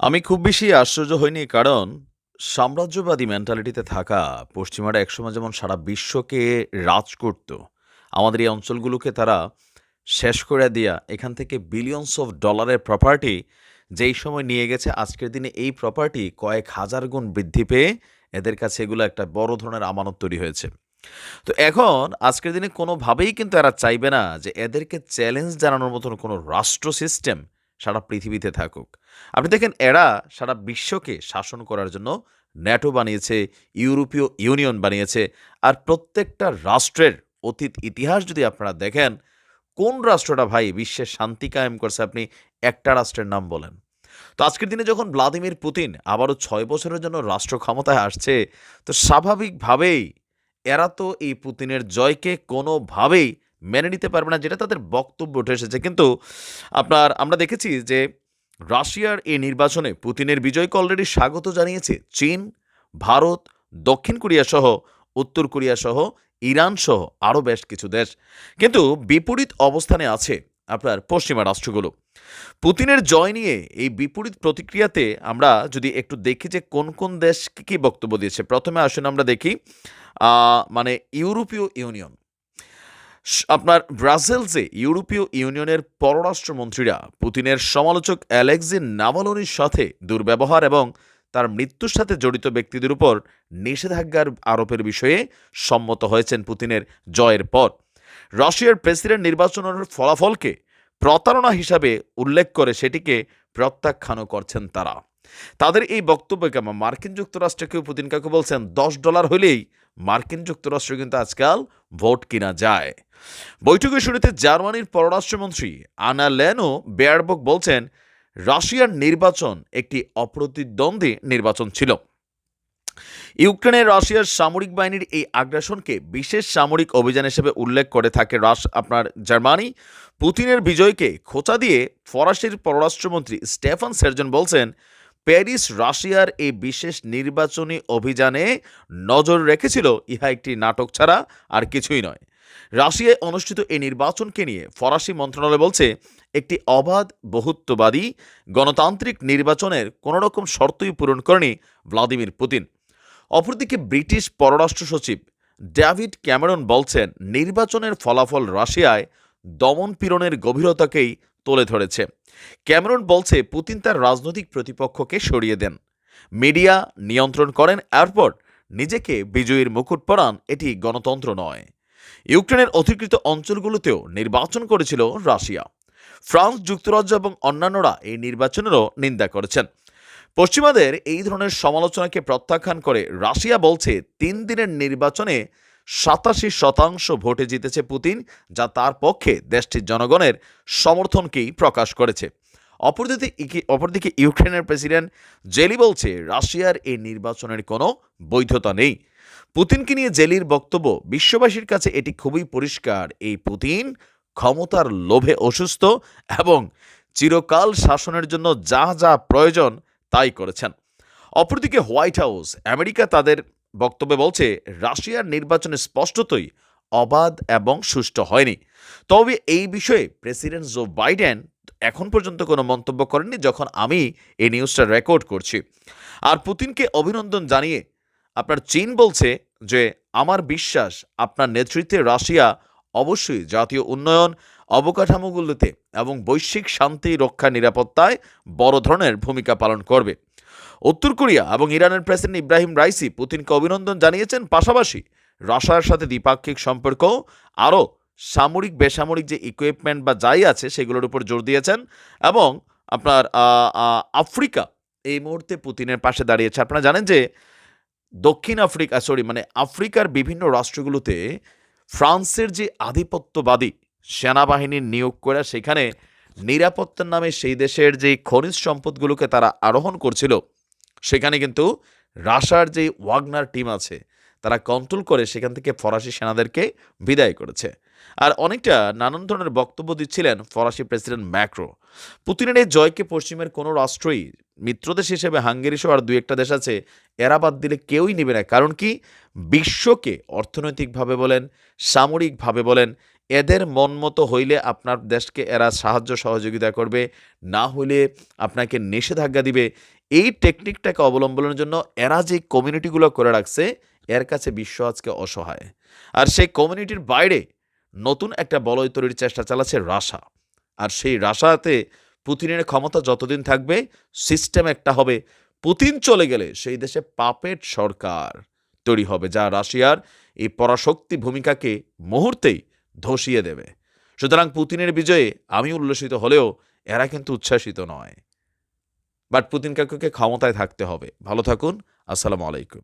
আমি খুব বেশি আশ্চর্য হইনি, কারণ সাম্রাজ্যবাদী মেন্টালিটিতে থাকা পশ্চিমারা একসময় যেমন সারা বিশ্বকে রাজ করত আমাদের এই অঞ্চলগুলোকে তারা শেষ করে দিয়া এখান থেকে বিলিয়নস অফ ডলারের প্রপার্টি যেই সময় নিয়ে গেছে, আজকের দিনে এই প্রপার্টি কয়েক হাজার গুণ বৃদ্ধি পেয়ে এদের কাছে এগুলো একটা বড় ধরনের আমানত তৈরি হয়েছে। তো এখন আজকের দিনে কোনোভাবেই কিন্তু এরা চাইবে না যে এদেরকে চ্যালেঞ্জ জানানোর মতন কোনো রাষ্ট্র সিস্টেম সারা পৃথিবীতে থাকুক। আপনি দেখেন, এরা সারা বিশ্বকে শাসন করার জন্য ন্যাটো বানিয়েছে, ইউরোপীয় ইউনিয়ন বানিয়েছে, আর প্রত্যেকটা রাষ্ট্রের অতীত ইতিহাস যদি আপনারা দেখেন, কোন রাষ্ট্রটা ভাই বিশ্বের শান্তি কায়েম করছে আপনি একটা রাষ্ট্রের নাম বলেন। তো আজকের দিনে যখন ভ্লাদিমির পুতিন আবারও ছয় বছরের জন্য রাষ্ট্র ক্ষমতায় আসছে, তো স্বাভাবিকভাবেই এরা তো এই পুতিনের জয়কে কোনোভাবেই মেনে নিতে পারবে না, যেটা তাদের বক্তব্য উঠে এসেছে। কিন্তু আপনার, আমরা দেখেছি যে রাশিয়ার এই নির্বাচনে পুতিনের বিজয়কে অলরেডি স্বাগত জানিয়েছে চীন, ভারত, দক্ষিণ কোরিয়া সহ, উত্তর কোরিয়া সহ, ইরান সহ আরও বেশ কিছু দেশ। কিন্তু বিপরীত অবস্থানে আছে আপনার পশ্চিমা রাষ্ট্রগুলো। পুতিনের জয় নিয়ে এই বিপরীত প্রতিক্রিয়াতে আমরা যদি একটু দেখি যে কোন কোন দেশ কী কী বক্তব্য দিয়েছে। প্রথমে আসুন আমরা দেখি মানে ইউরোপীয় ইউনিয়ন। আপনার ব্রাজিলসে ইউরোপীয় ইউনিয়নের পররাষ্ট্রমন্ত্রীরা পুতিনের সমালোচক অ্যালেক্সি নাভালোনির সাথে দুর্ব্যবহার এবং তার মৃত্যুর সাথে জড়িত ব্যক্তিদের উপর নিষেধাজ্ঞার আরোপের বিষয়ে সম্মত হয়েছেন পুতিনের জয়ের পর। রাশিয়ার প্রেসিডেন্ট নির্বাচনের ফলাফলকে প্রতারণা হিসাবে উল্লেখ করে সেটিকে প্রত্যাখ্যানও করছেন তারা। তাদের এই বক্তব্যকে মার্কিন যুক্তরাষ্ট্রকেও পুতিন কাকু বলছেন, দশ ডলার হলেই মার্কিন যুক্তরাষ্ট্র কিন্তু আজকাল ভোট কিনা যায়। বৈঠকের শুরুতে জার্মানির পররাষ্ট্রমন্ত্রী আনা লেনো বেয়ারবক বলছেন, রাশিয়ার নির্বাচন একটি অপ্রতিদ্বন্দ্বী নির্বাচন ছিল। ইউক্রেনের রাশিয়ার সামরিক বাহিনীর এই আগ্রাসনকে বিশেষ সামরিক অভিযান হিসেবে উল্লেখ করে থাকে রাশ, আপনার জার্মানি। পুতিনের বিজয়কে খোঁচা দিয়ে ফরাসির পররাষ্ট্রমন্ত্রী স্টেফান সার্জন বলছেন প্যারিস, রাশিয়ার এই বিশেষ নির্বাচনী অভিযানে নজর রেখেছিল ইহা একটি নাটক ছাড়া আর কিছুই নয়। রাশিয়ায় অনুষ্ঠিত এই নির্বাচনকে নিয়ে ফরাসি মন্ত্রণালয় বলছে, একটি অবাধ, বহুত্ববাদী, গণতান্ত্রিক নির্বাচনের কোনো রকম শর্তই পূরণ করেনি ভ্লাদিমির পুতিন। অপরদিকে ব্রিটিশ পররাষ্ট্র সচিব ডেভিড ক্যামেরন বলছেন, নির্বাচনের ফলাফল রাশিয়ায় দমনপীড়নের গভীরতাকেই তুলে ধরেছে। ক্যামেরন বলছে, পুতিন তার রাজনৈতিক প্রতিপক্ষকে সরিয়ে দেন। মিডিয়া নিয়ন্ত্রণ করেন এরপর নিজেকে বিজয়ীর মুকুট পরান, এটি গণতন্ত্র নয়। ইউক্রেনের অধিকৃত অঞ্চলগুলোতেও নির্বাচন করেছিল রাশিয়া। ফ্রান্স যুক্তরাজ্য এবং অন্যান্যরা এই নির্বাচনেরও নিন্দা করেছেন। পশ্চিমাদের এই ধরনের সমালোচনাকে প্রত্যাখ্যান করে রাশিয়া বলছে, তিন দিনের নির্বাচনে সাতাশি শতাংশ ভোটে জিতেছে পুতিন, যা তার পক্ষে দেশটির জনগণের সমর্থনকেই প্রকাশ করেছে। অপরদিকে অপরদিকে ইউক্রেনের প্রেসিডেন্ট জেলি বলছে, রাশিয়ার এই নির্বাচনের কোনো বৈধতা নেই। পুতিনকে নিয়ে জেলির বক্তব্য, বিশ্ববাসীর কাছে এটি খুবই পরিষ্কার। এই পুতিন ক্ষমতার লোভে অসুস্থ এবং চিরকাল শাসনের জন্য যা যা প্রয়োজন তাই করেছেন। অপরদিকে হোয়াইট হাউস, আমেরিকা তাদের বক্তব্যে বলছে, রাশিয়ার নির্বাচনে স্পষ্টতই অবাধ এবং সুষ্ঠু হয়নি। তবে এই বিষয়ে প্রেসিডেন্ট জো বাইডেন এখন পর্যন্ত কোনো মন্তব্য করেননি যখন আমি এই নিউজটা রেকর্ড করছি। আর পুতিনকে অভিনন্দন জানিয়ে আপনার চীন বলছে যে, আমার বিশ্বাস, আপনার নেতৃত্বে রাশিয়া অবশ্যই জাতীয় উন্নয়ন, অবকাঠামোগুলোতে এবং বৈশ্বিক শান্তি, রক্ষা, নিরাপত্তায় বড় ধরনের ভূমিকা পালন করবে। উত্তর কোরিয়া এবং ইরানের প্রেসিডেন্ট ইব্রাহিম রাইসি পুতিনকে অভিনন্দন জানিয়েছেন। পাশাপাশি রাশিয়ার সাথে দ্বিপাক্ষিক সম্পর্ক আরও সামরিক, বেসামরিক যে ইকুইপমেন্ট বা যাই আছে সেগুলোর উপর জোর দিয়েছেন এবং আপনার আফ্রিকা এই মুহূর্তে পুতিনের পাশে দাঁড়িয়েছে। আপনারা জানেন যে দক্ষিণ আফ্রিকা সরি মানে আফ্রিকার বিভিন্ন রাষ্ট্রগুলোতে ফ্রান্সের যে আধিপত্যবাদী সেনাবাহিনীর নিয়োগ করে সেখানে নিরাপত্তার নামে সেই দেশের যে খনিজ সম্পদগুলোকে তারা আরোহণ করছিল, সেখানে কিন্তু রাশার যে ওয়াগনার টিম আছে, তারা কন্ট্রোল করে সেখান থেকে ফরাসি সেনাদেরকে বিদায় করেছে। আর অনেকটা নানান ধরনের বক্তব্য দিচ্ছিলেন ফরাসি প্রেসিডেন্ট ম্যাক্রো। পুতিনের এই জয়কে পশ্চিমের কোনো রাষ্ট্রই মিত্রদেশ হিসেবে হাঙ্গেরি সহ আর দু একটা দেশ আছে, এরা বাদ দিলে কেউই নেবে না। কারণ কি? বিশ্বকে অর্থনৈতিকভাবে বলেন, সামরিকভাবে বলেন, এদের মন মতো হইলে আপনার দেশকে এরা সাহায্য সহযোগিতা করবে, না হইলে আপনাকে নিষেধাজ্ঞা দিবে। এই টেকনিকটাকে অবলম্বনের জন্য এরা যে কমিউনিটিগুলো করে রাখছে, এর কাছে বিশ্ব আজকে অসহায়। আর সেই কমিউনিটির বাইরে নতুন একটা বলয় তৈরির চেষ্টা চালাচ্ছে রাশা। আর সেই রাশাতে পুতিনের ক্ষমতা যতদিন থাকবে সিস্টেম একটা হবে। পুতিন চলে গেলে সেই দেশে পাপেট সরকার তৈরি হবে, যা রাশিয়ার এই পরাশক্তি ভূমিকাকে মুহূর্তেই ধসিয়ে দেবে। সুতরাং পুতিনের বিজয়ে আমি উল্লসিত হলেও এরা কিন্তু উচ্ছ্বাসিত নয়। বাট পুতিন কাকুকে ক্ষমতায় থাকতে হবে। ভালো থাকুন, আসসালামু আলাইকুম।